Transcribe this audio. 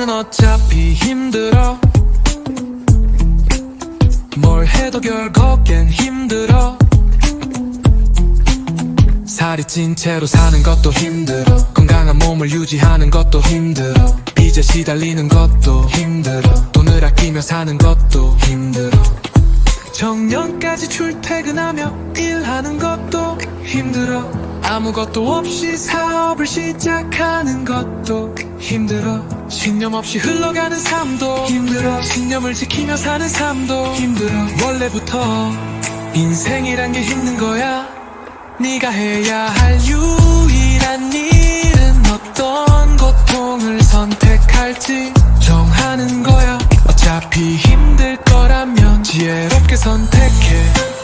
우리는 어차피 힘들어. 뭘 해도 결국엔 힘들어. 살이 찐 채로 사는 것도 힘들어. 건강한 몸을 유지하는 것도 힘들어. 빚에 시달리는 것도 힘들어. 돈을 아끼며 사는 것도 힘들어. 정년까지 출퇴근하며 일하는 것도 힘들어. 아무것도 없이 사업을 시작하는 것도 힘들어 신념 없이 흘러가는 삶도 힘들어. 신념을 지키며 사는 삶도 힘들어. 원래부터 인생이란 게 힘든 거야. 네가 해야 할 유일한 일은 어떤 고통을 선택할지 정하는 거야. 어차피 힘들 거라면 지혜롭게 선택해